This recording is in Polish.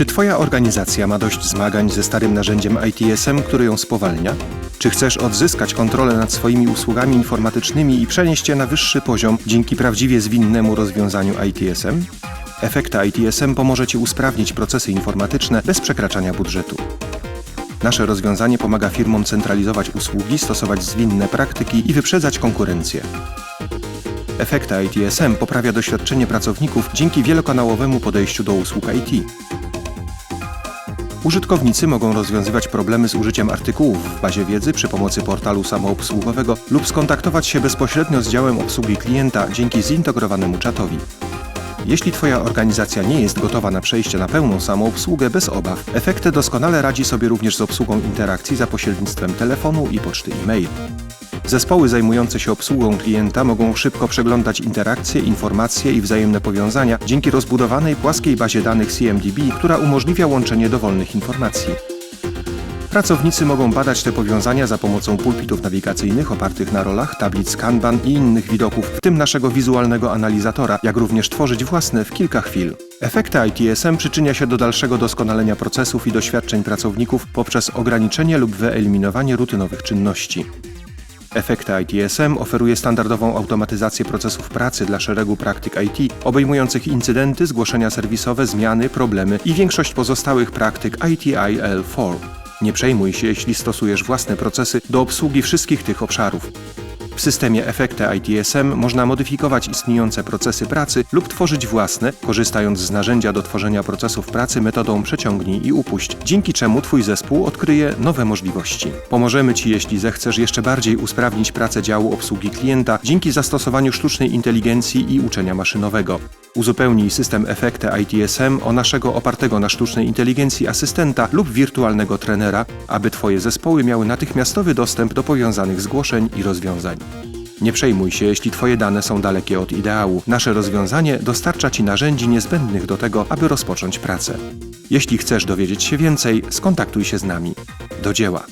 Czy Twoja organizacja ma dość zmagań ze starym narzędziem ITSM, które ją spowalnia? Czy chcesz odzyskać kontrolę nad swoimi usługami informatycznymi i przenieść je na wyższy poziom dzięki prawdziwie zwinnemu rozwiązaniu ITSM? Efekta ITSM pomoże Ci usprawnić procesy informatyczne bez przekraczania budżetu. Nasze rozwiązanie pomaga firmom centralizować usługi, stosować zwinne praktyki i wyprzedzać konkurencję. Efekta ITSM poprawia doświadczenie pracowników dzięki wielokanałowemu podejściu do usług IT. Użytkownicy mogą rozwiązywać problemy z użyciem artykułów w bazie wiedzy przy pomocy portalu samoobsługowego lub skontaktować się bezpośrednio z działem obsługi klienta dzięki zintegrowanemu czatowi. Jeśli Twoja organizacja nie jest gotowa na przejście na pełną samoobsługę bez obaw, Efekte doskonale radzi sobie również z obsługą interakcji za pośrednictwem telefonu i poczty e-mail. Zespoły zajmujące się obsługą klienta mogą szybko przeglądać interakcje, informacje i wzajemne powiązania dzięki rozbudowanej płaskiej bazie danych CMDB, która umożliwia łączenie dowolnych informacji. Pracownicy mogą badać te powiązania za pomocą pulpitów nawigacyjnych opartych na rolach, tablic Kanban i innych widoków, w tym naszego wizualnego analizatora, jak również tworzyć własne w kilka chwil. Efekty ITSM przyczynia się do dalszego doskonalenia procesów i doświadczeń pracowników poprzez ograniczenie lub wyeliminowanie rutynowych czynności. Efekty ITSM oferuje standardową automatyzację procesów pracy dla szeregu praktyk IT, obejmujących incydenty, zgłoszenia serwisowe, zmiany, problemy i większość pozostałych praktyk ITIL4. Nie przejmuj się, jeśli stosujesz własne procesy do obsługi wszystkich tych obszarów. W systemie Efekty ITSM można modyfikować istniejące procesy pracy lub tworzyć własne, korzystając z narzędzia do tworzenia procesów pracy metodą przeciągnij i upuść, dzięki czemu Twój zespół odkryje nowe możliwości. Pomożemy Ci, jeśli zechcesz jeszcze bardziej usprawnić pracę działu obsługi klienta dzięki zastosowaniu sztucznej inteligencji i uczenia maszynowego. Uzupełnij system Efekty ITSM o naszego opartego na sztucznej inteligencji asystenta lub wirtualnego trenera, aby Twoje zespoły miały natychmiastowy dostęp do powiązanych zgłoszeń i rozwiązań. Nie przejmuj się, jeśli Twoje dane są dalekie od ideału. Nasze rozwiązanie dostarcza Ci narzędzi niezbędnych do tego, aby rozpocząć pracę. Jeśli chcesz dowiedzieć się więcej, skontaktuj się z nami. Do dzieła!